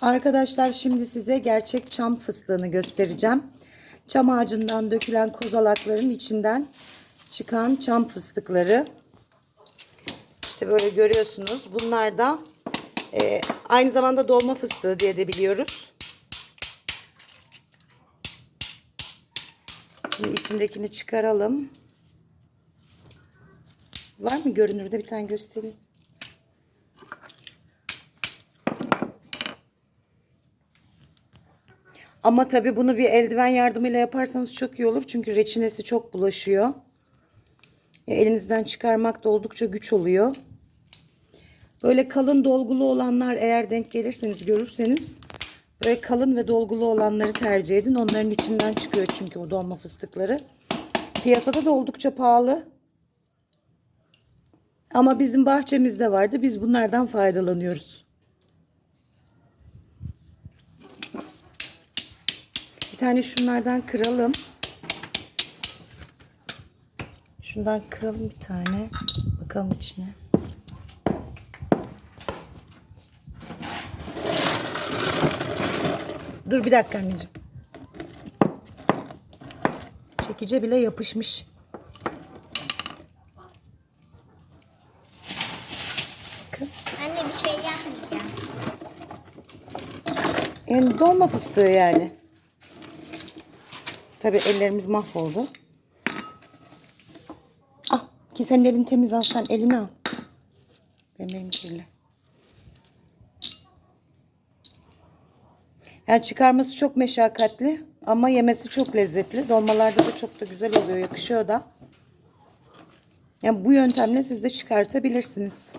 Arkadaşlar şimdi size gerçek çam fıstığını göstereceğim. Çam ağacından dökülen kozalakların içinden çıkan çam fıstıkları. İşte böyle görüyorsunuz. Bunlar da e, aynı zamanda dolma fıstığı diye de biliyoruz. Şimdi içindekini çıkaralım. Var mı görünürde bir tane göstereyim. Ama tabii bunu bir eldiven yardımıyla yaparsanız çok iyi olur. Çünkü reçinesi çok bulaşıyor. E, elinizden çıkarmak da oldukça güç oluyor. Böyle kalın dolgulu olanlar eğer denk gelirseniz görürseniz böyle kalın ve dolgulu olanları tercih edin. Onların içinden çıkıyor çünkü o dolma fıstıkları. Piyasada da oldukça pahalı. Ama bizim bahçemizde vardı. Biz bunlardan faydalanıyoruz. Tane şunlardan kıralım. Şundan kıralım bir tane. Bakalım içine. Dur bir dakika anneciğim. Çekice bile yapışmış. Bakın. Anne bir şey yapmayacağım. Yani dolma fıstığı yani. Tabi ellerimiz mahvoldu. Ah ki senin elin temiz al sen elini al. Benim elim kirli. Yani çıkarması çok meşakkatli ama yemesi çok lezzetli. Dolmalarda da çok da güzel oluyor, yakışıyor da. Yani bu yöntemle siz de çıkartabilirsiniz.